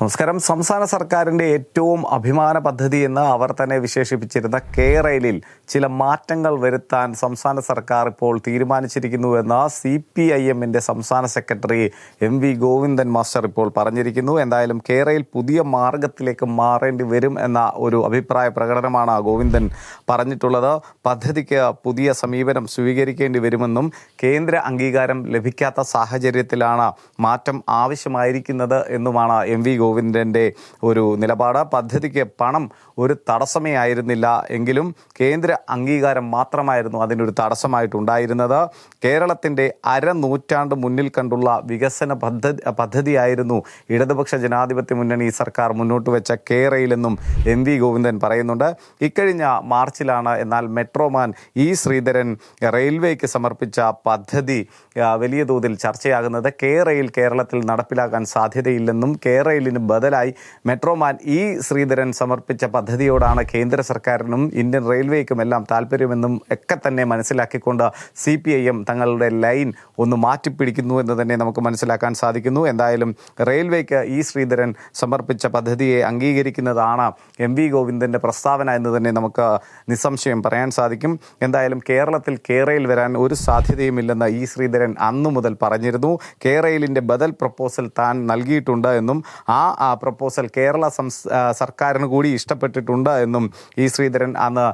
നമസ്കാരം. സംസ്ഥാന സർക്കാരിന്റെ ഏറ്റവും അഭിമാന പദ്ധതി എന്ന് അവർ തന്നെ വിശേഷിപ്പിച്ചിരുന്ന കെ റെയിലിൽ ചില മാറ്റങ്ങൾ വരുത്താൻ സംസ്ഥാന സർക്കാർ ഇപ്പോൾ തീരുമാനിച്ചിരിക്കുന്നുവെന്ന് സി പി ഐ എമ്മിന്റെ സംസ്ഥാന secretary M V Govindan master ഇപ്പോൾ പറഞ്ഞിരിക്കുന്നു. എന്തായാലും കെ റെയിൽ പുതിയ മാർഗത്തിലേക്ക് മാറേണ്ടി വരും എന്ന ഒരു അഭിപ്രായ പ്രകടനമാണ് ഗോവിന്ദൻ പറഞ്ഞിട്ടുള്ളത്. പദ്ധതിക്ക് പുതിയ സമീപനം സ്വീകരിക്കേണ്ടി വരുമെന്നും കേന്ദ്ര അംഗീകാരം ലഭിക്കാത്ത സാഹചര്യത്തിലാണ് മാറ്റം ആവശ്യമായിരിക്കുന്നത് എന്നുമാണ് എം വി ഗോവിന്ദന്റെ ഒരു നിലപാട്. പദ്ധതിക്ക് പണം ഒരു തടസ്സമേ ആയിരുന്നില്ല എങ്കിലും കേന്ദ്ര അംഗീകാരം മാത്രമായിരുന്നു അതിനൊരു തടസ്സമായിട്ടുണ്ടായിരുന്നത്. കേരളത്തിന്റെ അരനൂറ്റാണ്ട് മുന്നിൽ കണ്ടുള്ള വികസന പദ്ധതി പദ്ധതിയായിരുന്നു ഇടതുപക്ഷ ജനാധിപത്യ മുന്നണി സർക്കാർ മുന്നോട്ട് വെച്ച കേരയിലെന്നും എം വി ഗോവിന്ദൻ പറയുന്നുണ്ട്. ഇക്കഴിഞ്ഞ മാർച്ചിലാണ് എന്നാൽ മെട്രോമാൻ ഇ ശ്രീധരൻ റെയിൽവേക്ക് സമർപ്പിച്ച പദ്ധതി വലിയ തോതിൽ ചർച്ചയാകുന്നത്. കെ റെയിൽ കേരളത്തിൽ നടപ്പിലാക്കാൻ സാധ്യതയില്ലെന്നും കെ റെയിലിന് ബദലായി മെട്രോമാൻ ഇ ശ്രീധരൻ സമർപ്പിച്ച പദ്ധതിയോടാണ് കേന്ദ്ര സർക്കാരിനും ഇന്ത്യൻ റെയിൽവേക്കും എല്ലാം താല്പര്യമെന്നും ഒക്കെ തന്നെ മനസ്സിലാക്കിക്കൊണ്ട് സി പി ഐ എം തങ്ങളുടെ ലൈൻ ഒന്ന് മാറ്റിപ്പിടിക്കുന്നു എന്ന് തന്നെ നമുക്ക് മനസ്സിലാക്കാൻ സാധിക്കുന്നു. എന്തായാലും റെയിൽവേക്ക് ഇ ശ്രീധരൻ സമർപ്പിച്ച പദ്ധതിയെ അംഗീകരിക്കുന്നതാണ് എം വി ഗോവിന്ദന്റെ പ്രസ്താവന എന്ന് തന്നെ നമുക്ക് നിസ്സംശയം പറയാൻ സാധിക്കും. എന്തായാലും കേരളത്തിൽ കേരയിൽ വരാൻ ഒരു സാധ്യതയുമില്ലെന്ന് ഇ ശ്രീധരൻ അന്നു മുതൽ പറഞ്ഞിരുന്നു. കേരയിലിന്റെ ബദൽ പ്രപ്പോസൽ താൻ നൽകിയിട്ടുണ്ട് എന്നും ആ പ്രപ്പോസൽ കേരള സർക്കാരിന് കൂടി ഇഷ്ടപ്പെട്ടിട്ടുണ്ട് എന്നും ഇ ശ്രീധരൻ അന്ന്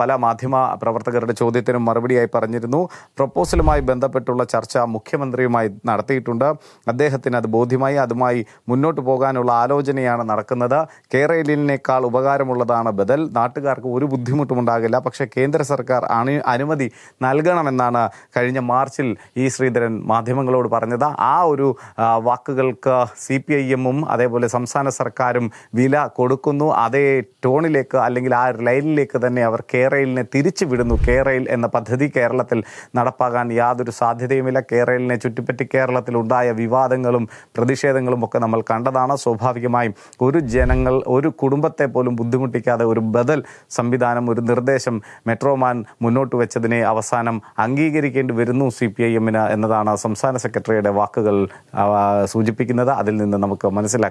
പല മാധ്യമ പ്രവർത്തകരുടെ ചോദ്യത്തിനും മറുപടിയായി പറഞ്ഞിരുന്നു. പ്രപ്പോസലുമായി ബന്ധപ്പെട്ടുള്ള ചർച്ച മുഖ്യമന്ത്രിയുമായി നടത്തിയിട്ടുണ്ട്. അദ്ദേഹത്തിന് അത് ബോധ്യമായി അതുമായി മുന്നോട്ട് പോകാനുള്ള ആലോചനയാണ് നടക്കുന്നത്. കേരളിനേക്കാൾ ഉപകാരമുള്ളതാണ് ബദൽ. നാട്ടുകാർക്ക് ഒരു ബുദ്ധിമുട്ടും ഉണ്ടാകില്ല. പക്ഷേ കേന്ദ്ര സർക്കാർ അണു അനുമതി നൽകണമെന്നാണ് കഴിഞ്ഞ മാർച്ചിൽ ഇ ശ്രീധരൻ മാധ്യമങ്ങളോട് പറഞ്ഞത്. ആ ഒരു വാക്കുകൾക്ക് സി പി ഐ എമ്മും അതേപോലെ സംസ്ഥാന സർക്കാരും വില കൊടുക്കുന്നു. അതേ ടോണിലേക്ക് അല്ലെങ്കിൽ ആ ലൈനിലേക്ക് തന്നെ അവർ കേരളിനെ തിരിച്ചു വിടുന്നു. കേരയിൽ എന്ന പദ്ധതി കേരളത്തിൽ നടപ്പാകാൻ യാതൊരു സാധ്യതയുമില്ല. കേരളിനെ ചുറ്റിപ്പറ്റി കേരളത്തിൽ ഉണ്ടായ വിവാദങ്ങളും പ്രതിഷേധങ്ങളും ഒക്കെ നമ്മൾ കണ്ടതാണ്. സ്വാഭാവികമായും ഒരു ജനങ്ങൾ ഒരു കുടുംബത്തെ പോലും ബുദ്ധിമുട്ടിക്കാതെ ഒരു ബദൽ സംവിധാനം ഒരു നിർദ്ദേശം മെട്രോമാൻ മുന്നോട്ട് വെച്ചതിനെ അവസാനം അംഗീകരിക്കേണ്ടി വരുന്നു സി പി ഐ എമ്മിന് എന്നതാണ് സംസ്ഥാന സെക്രട്ടറിയുടെ വാക്കുകൾ സൂചിപ്പിക്കുന്നത്. അതിൽ നിന്ന് നമുക്ക്